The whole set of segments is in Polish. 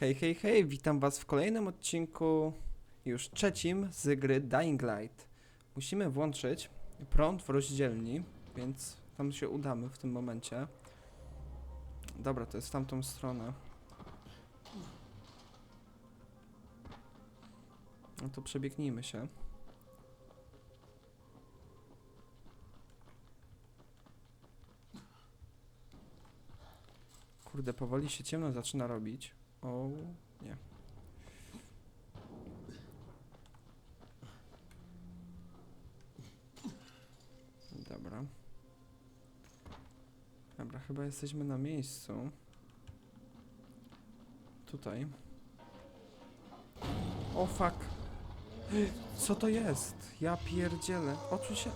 Hej, hej, hej, witam was w kolejnym odcinku, już trzecim z gry Dying Light. Musimy włączyć prąd w rozdzielni, więc tam się udamy w tym momencie. Dobra, to jest tamtą stronę. No to przebiegnijmy się. Kurde, powoli się ciemno zaczyna robić. O, nie. Dobra, chyba jesteśmy na miejscu. Tutaj. O fuck. Co to jest? Ja pierdzielę. Oczu się.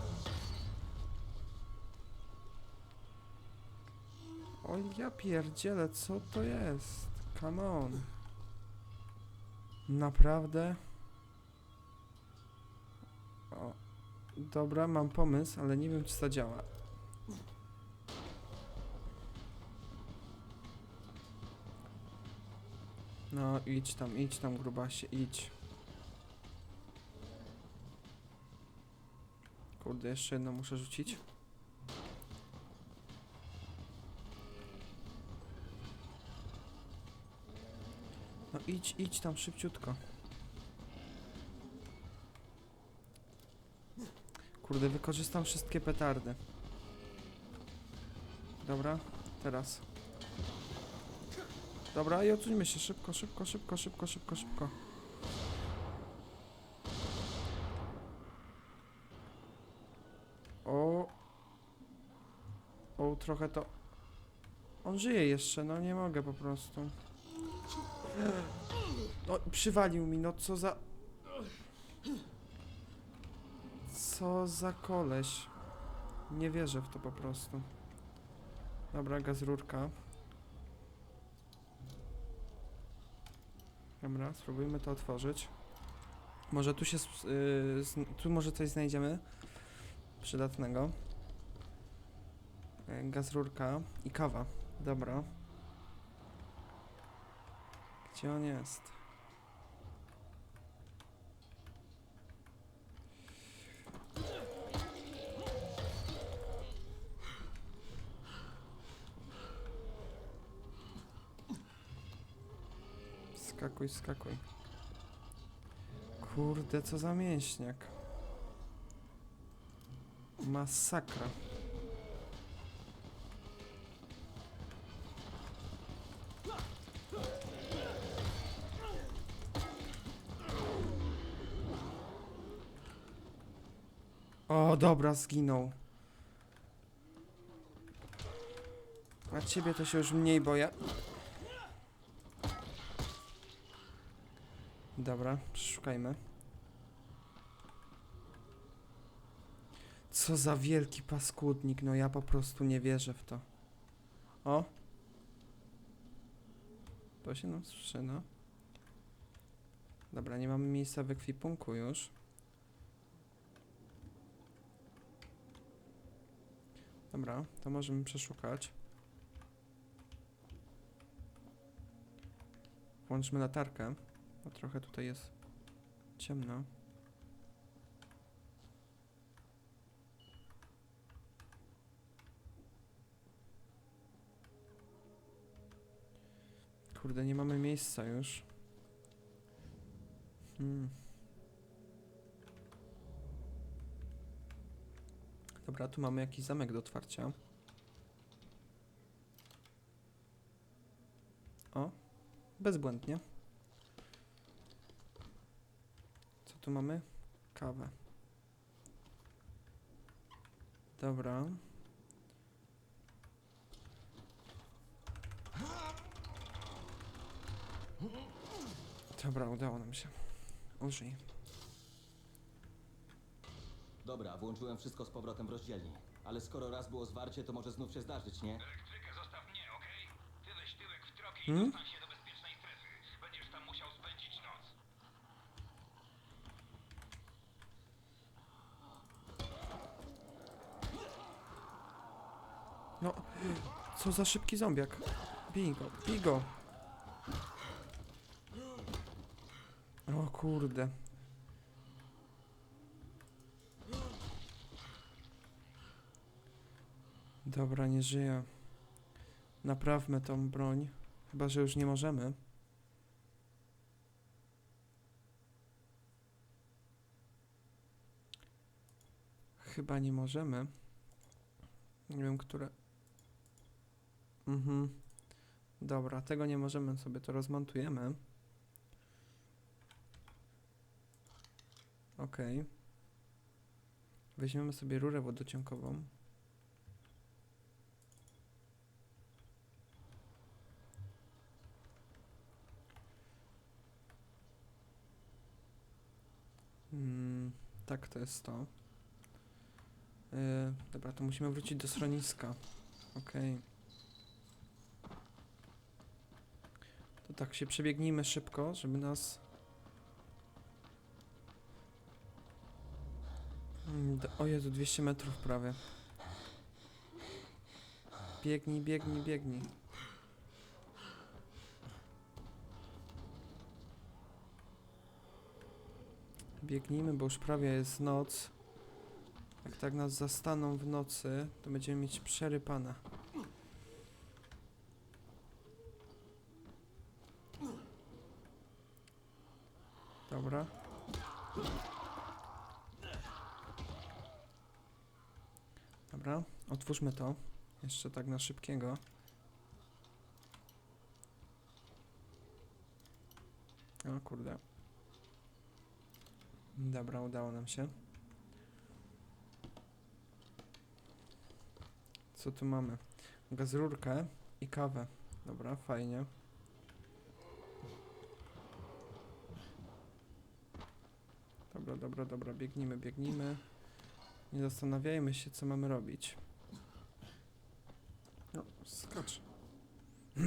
O ja pierdzielę, co to jest? Come on. Naprawdę? O. Dobra, mam pomysł, ale nie wiem czy to działa. No, idź tam, idź tam, grubasie, idź. Kurde, jeszcze jedno muszę rzucić. No idź, idź tam szybciutko. Kurde, wykorzystam wszystkie petardy. Dobra, teraz. Dobra, i odsuńmy się szybko, szybko, szybko, szybko, szybko, szybko. O. O, trochę to... On żyje jeszcze, no nie mogę po prostu. No, przywalił mi, no co za... Co za koleś. Nie wierzę w to po prostu. Dobra, gaz rurka. Dobra, spróbujmy to otworzyć. Może tu się... Yy, tu może coś znajdziemy. Przydatnego. Yy, Gaz rurka i kawa. Dobra. Gdzie on jest? Skakuj, skakuj. Kurde, co za mięśniak. Masakra. O, dobra, zginął. A ciebie to się już mniej boję. Dobra, szukajmy. Co za wielki paskudnik, no ja po prostu nie wierzę w to. O! To się nam sprzyna. Dobra, nie mamy miejsca w ekwipunku już. Dobra, to możemy przeszukać. Włączmy latarkę, bo trochę tutaj jest ciemno. Kurde, nie mamy miejsca już. Hmm. Dobra, tu mamy jakiś zamek do otwarcia. O, bezbłędnie. Co tu mamy? Kawę. Dobra. Dobra, udało nam się. Użyj. Dobra, włączyłem wszystko z powrotem w rozdzielni. Ale skoro raz było zwarcie, to może znów się zdarzyć, nie? Elektrykę zostaw mnie, okej? Ty weź tyłek w troki i Hmm? dostań się do bezpiecznej strefy. Będziesz tam musiał spędzić noc. No, co za szybki zombiak. Bij go, bij go. O kurde. Dobra, nie żyje. Naprawmy tą broń. Chyba, że już nie możemy. Chyba nie możemy. Nie wiem, które. Mhm. Dobra, tego nie możemy sobie, to rozmontujemy. Okej. Weźmiemy sobie rurę wodociągową. Mm, tak, to jest to. Yy, dobra, to musimy wrócić do schroniska. Okej. To tak się przebiegnijmy szybko, żeby nas. Mm, O Jezu, 200 metrów prawie. Biegnij, biegnij, biegnij. Biegnijmy, bo już prawie jest noc. Jak tak nas zastaną w nocy, to będziemy mieć przerypane. Dobra. Dobra, otwórzmy to. Jeszcze tak na szybkiego. O kurde. Dobra, udało nam się. Co tu mamy? Gazrurkę i kawę. Dobra, fajnie. Dobra, dobra, dobra, biegnijmy, biegnijmy. Nie zastanawiajmy się, co mamy robić. Skacz.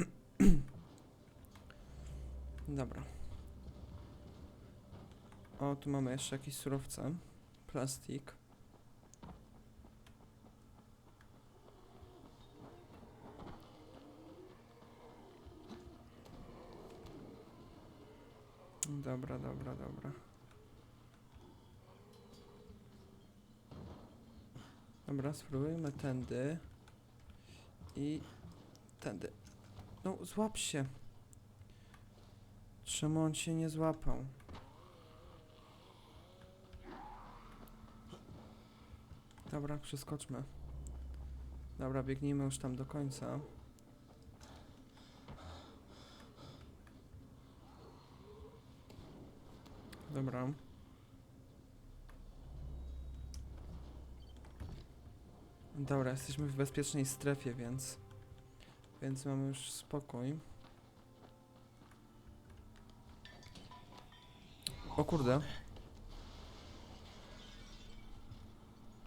Dobra. O, tu mamy jeszcze jakieś surowce. Plastik. Dobra, dobra, dobra. Dobra, spróbujmy tędy. I tędy. No, złap się. Czemu on się nie złapał? Dobra, przeskoczmy. Dobra, biegnijmy już tam do końca. Dobra. Dobra, jesteśmy w bezpiecznej strefie, więc... Więc mamy już spokój. O kurde.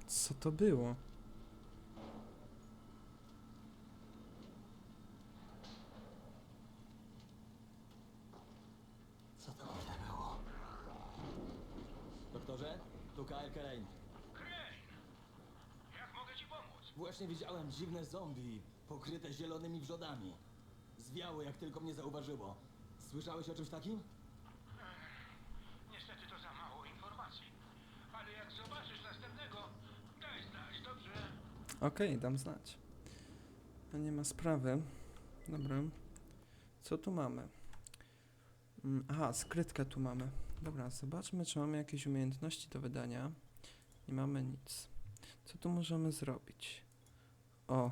Co to było? Co to było? Doktorze? Tu Kyle Kane. Crane! Jak mogę ci pomóc? Właśnie widziałem dziwne zombie, pokryte zielonymi wrzodami. Zwiało, jak tylko mnie zauważyło. Słyszałeś o czymś takim? Niestety to za mało informacji. Ale jak zobaczysz następnego, daj znać, dobrze? Okej, dam znać. No nie ma sprawy. Dobra. Co tu mamy? Mm, Aha, skrytkę tu mamy. Dobra, zobaczmy, czy mamy jakieś umiejętności do wydania. Nie mamy nic. Co tu możemy zrobić? O,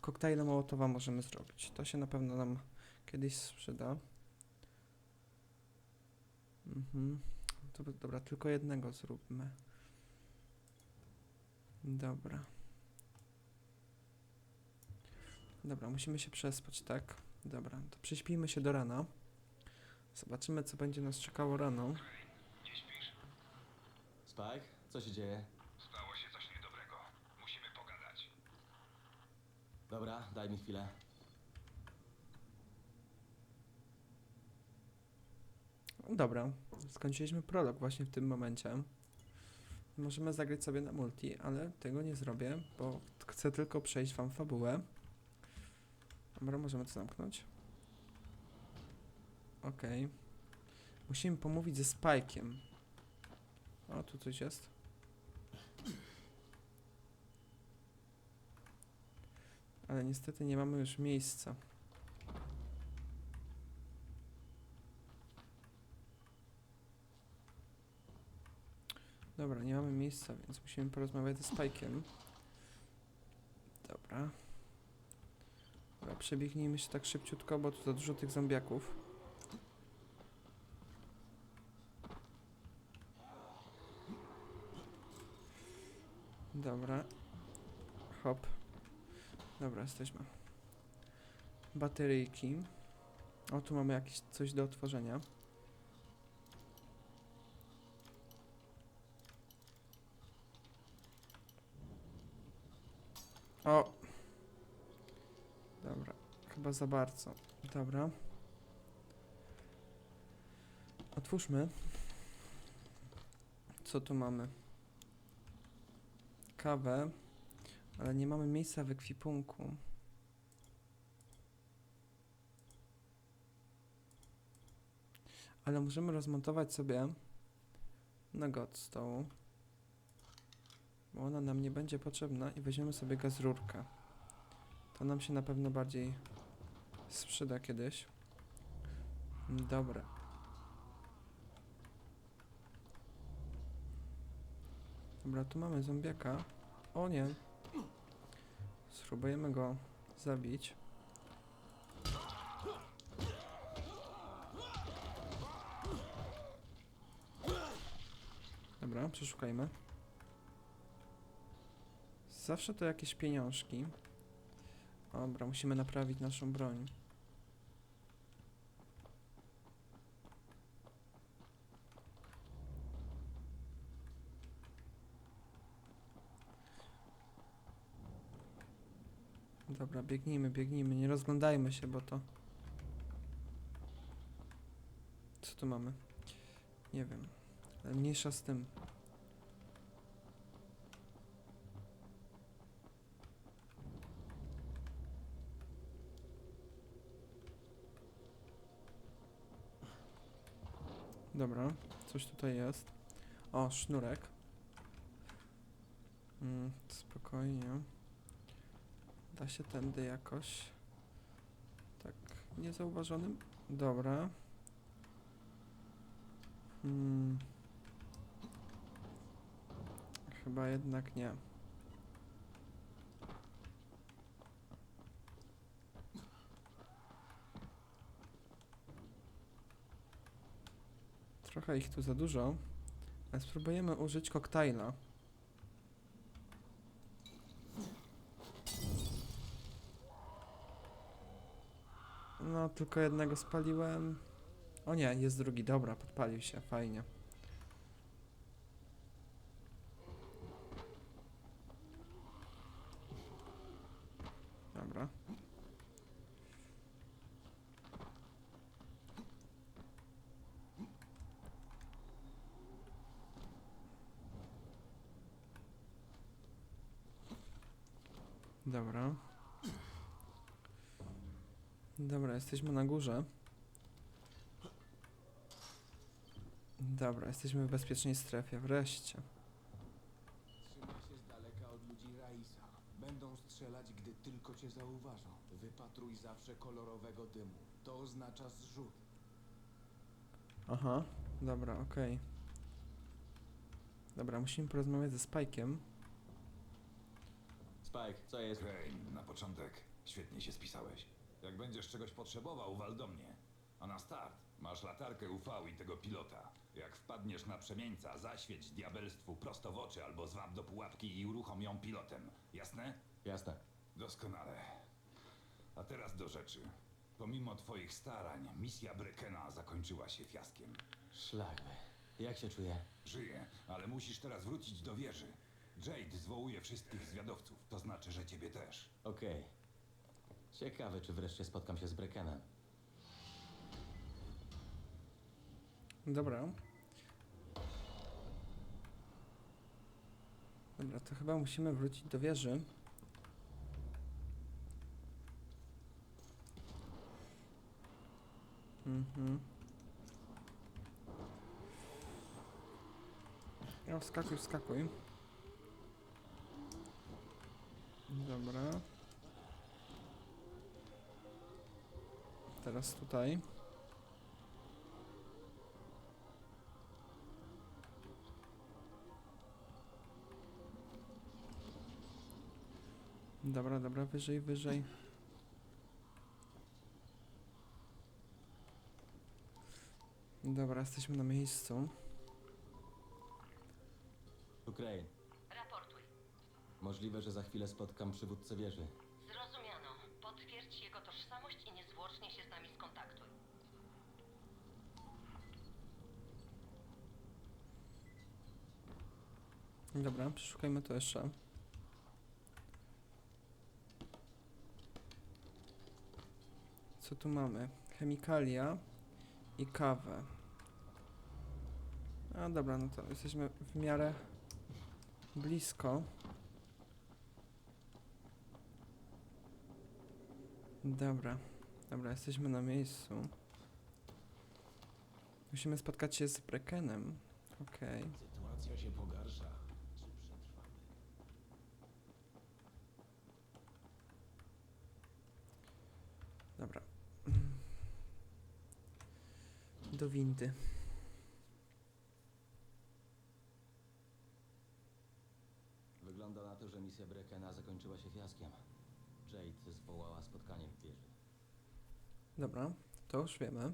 koktajle Mołotowa możemy zrobić. To się na pewno nam kiedyś sprzyda. Mhm. Dobra, tylko jednego zróbmy. Dobra. Dobra, musimy się przespać, tak? Dobra, to prześpijmy się do rana. Zobaczymy, co będzie nas czekało rano. Spike? Co się dzieje? Dobra, daj mi chwilę. Dobra, skończyliśmy prolog właśnie w tym momencie. Możemy zagrać sobie na multi, ale tego nie zrobię, bo chcę tylko przejść wam fabułę. Dobra, możemy to zamknąć. Okej. Musimy pomówić ze Spike'iem. O, tu coś jest. Ale niestety nie mamy już miejsca. Dobra, nie mamy miejsca, więc musimy porozmawiać ze Spike'iem. Dobra. Dobra, przebiegnijmy się tak szybciutko, bo tu za dużo tych zombiaków. Dobra. Hop. Dobra, jesteśmy. Bateryjki. O, tu mamy jakieś coś do otworzenia. O! Dobra, chyba za bardzo. Dobra. Otwórzmy. Co tu mamy? Kawę, ale nie mamy miejsca w ekwipunku. Ale możemy rozmontować sobie nogę od stołu bo ona nam nie będzie potrzebna i weźmiemy sobie gaz rurkę. To nam się na pewno bardziej sprzyda kiedyś. Dobra. Dobra, tu mamy zombiaka. O nie. Spróbujemy go zabić. Dobra, przeszukajmy. Zawsze to jakieś pieniążki. Dobra, musimy naprawić naszą broń. Dobra, biegnijmy, biegnijmy, nie rozglądajmy się, bo to... Co tu mamy? Nie wiem. Ale mniejsza z tym. Dobra, coś tutaj jest. O, sznurek. Mm, spokojnie. Da się tędy jakoś. Tak, niezauważonym. Dobra. Hmm. Chyba jednak nie. Trochę ich tu za dużo. Spróbujemy użyć koktajla. No, tylko jednego spaliłem. O nie, jest drugi. Dobra, podpalił się. Fajnie. Dobra. Dobra. Dobra, jesteśmy na górze. Dobra, jesteśmy w bezpiecznej strefie, wreszcie. Trzymaj się z daleka od ludzi Raisa. Będą strzelać, gdy tylko cię zauważą. Wypatruj zawsze kolorowego dymu. To oznacza zrzut. Aha, dobra, okej. Dobra, musimy porozmawiać ze Spike'iem. Spike, co jest? Okej, na początek świetnie się spisałeś. Jak będziesz czegoś potrzebował, wal do mnie. A na start masz latarkę UV i tego pilota. Jak wpadniesz na przemieńca, zaświeć diabelstwu prosto w oczy albo zwab do pułapki i uruchom ją pilotem. Jasne? Jasne. Doskonale. A teraz do rzeczy. Pomimo twoich starań, misja Brekena zakończyła się fiaskiem. Szlak. Jak się czuję? Żyje, ale musisz teraz wrócić do wieży. Jade zwołuje wszystkich zwiadowców, to znaczy, że ciebie też. Okej. Ciekawe, czy wreszcie spotkam się z Breckenem. Dobra. Dobra, to chyba musimy wrócić do wieży. Mhm. O, wskakuj, wskakuj. Dobra. Teraz tutaj. Dobra, dobra, wyżej, wyżej. Dobra, jesteśmy na miejscu. Tu Crane. Raportuj. Możliwe, że za chwilę spotkam przywódcę wieży. I niezwłocznie się z nami skontaktuj. Dobra, przeszukajmy to jeszcze. Co tu mamy? Chemikalia i kawę. A dobra, no to jesteśmy w miarę blisko. Dobra, dobra, jesteśmy na miejscu. Musimy spotkać się z Breckenem. Okej. Sytuacja się pogarsza. Czy przetrwamy? Dobra. Do windy. Wygląda na to, że misja Breckena zakończyła się fiaskiem. Jade zwołała spotkanie w wieży. Dobra, to już wiemy.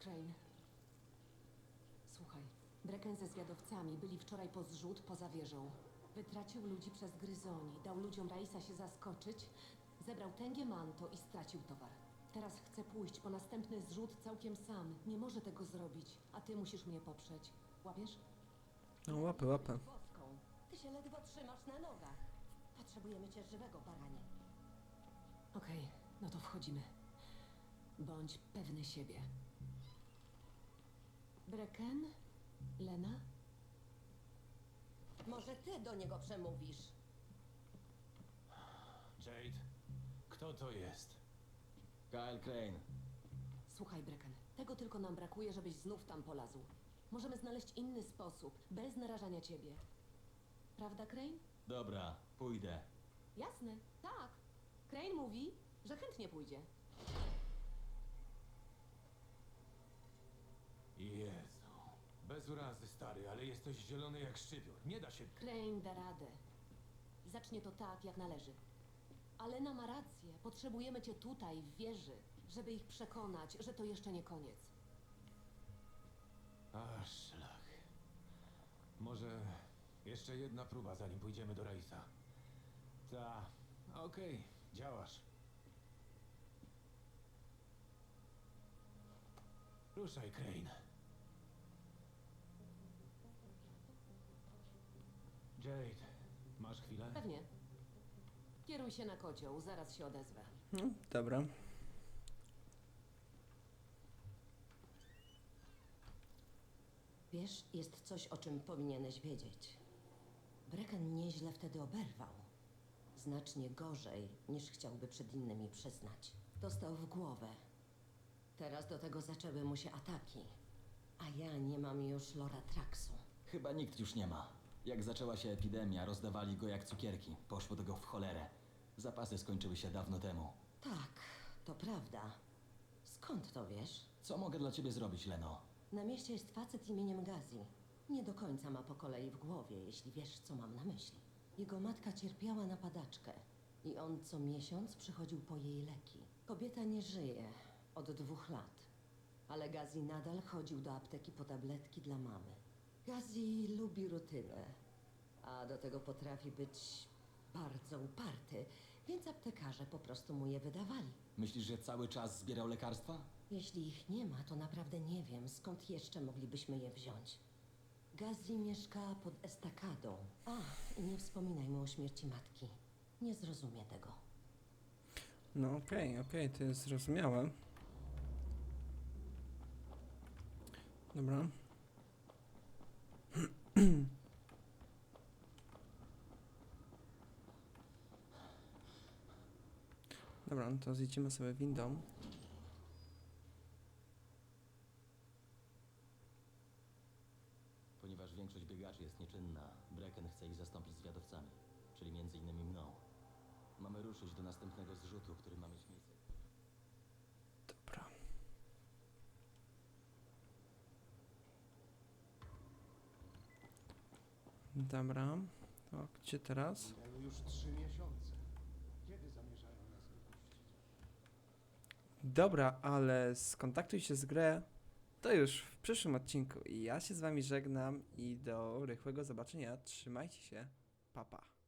Crane. Słuchaj, Brecken ze zwiadowcami byli wczoraj po zrzut poza wieżą. Wytracił ludzi przez gryzoni, dał ludziom Raisa się zaskoczyć, zebrał tęgie manto i stracił towar. Teraz chce pójść po następny zrzut całkiem sam. Nie może tego zrobić, a ty musisz mnie poprzeć. Łapiesz? No łapę, łapę. Boską. Ty się ledwo trzymasz na nogach. Potrzebujemy cię żywego, baranie. Okej, no to wchodzimy. Bądź pewny siebie. Brecken? Lena? Może ty do niego przemówisz? Jade, kto to jest? Kyle Crane. Słuchaj, Brecken, tego tylko nam brakuje, żebyś znów tam polazł. Możemy znaleźć inny sposób, bez narażania ciebie. Prawda, Crane? Dobra, pójdę. Jasne, tak. Crane mówi, że chętnie pójdzie. Jezu. Bez urazy, stary, ale jesteś zielony jak szczypior. Nie da się... Crane da radę. Zacznie to tak, jak należy. Alena ma rację. Potrzebujemy cię tutaj, w wieży, żeby ich przekonać, że to jeszcze nie koniec. A, szlak. Może jeszcze jedna próba, zanim pójdziemy do Raisa. Ta, okej, działasz. Ruszaj, Crane. Jade, masz chwilę? Pewnie. Kieruj się na kocioł, zaraz się odezwę. No, dobra. Wiesz, jest coś, o czym powinieneś wiedzieć. Brecken nieźle wtedy oberwał. Znacznie gorzej, niż chciałby przed innymi przyznać. Dostał w głowę. Teraz do tego zaczęły mu się ataki. A ja nie mam już Loratraksu. Chyba nikt już nie ma. Jak zaczęła się epidemia, rozdawali go jak cukierki. Poszło tego w cholerę. Zapasy skończyły się dawno temu. Tak, to prawda. Skąd to wiesz? Co mogę dla ciebie zrobić, Leno? Na mieście jest facet imieniem Gazi. Nie do końca ma po kolei w głowie, jeśli wiesz, co mam na myśli. Jego matka cierpiała na padaczkę i on co miesiąc przychodził po jej leki. Kobieta nie żyje od dwóch lat, ale Gazi nadal chodził do apteki po tabletki dla mamy. Gazi lubi rutynę, a do tego potrafi być bardzo uparty, Więc aptekarze po prostu mu je wydawali. Myślisz, że cały czas zbierał lekarstwa? Jeśli ich nie ma, to naprawdę nie wiem, skąd jeszcze moglibyśmy je wziąć. Gazi mieszka pod estakadą. A, i nie wspominaj mu o śmierci matki. Nie zrozumie tego. No okej, okej, to jest zrozumiałe. Dobra. Dobra, no to zjedziemy sobie windą. Ponieważ większość biegaczy jest nieczynna, Brecken chce ich zastąpić zwiadowcami, czyli między innymi mną. Mamy ruszyć do następnego zrzutu, który ma mieć miejsce. Dobra. Dobra. To gdzie teraz? Minęły już trzy miesiące. Dobra, ale skontaktuj się z grę. To już w przyszłym odcinku. Ja się z wami żegnam i do rychłego zobaczenia. Trzymajcie się. Pa pa.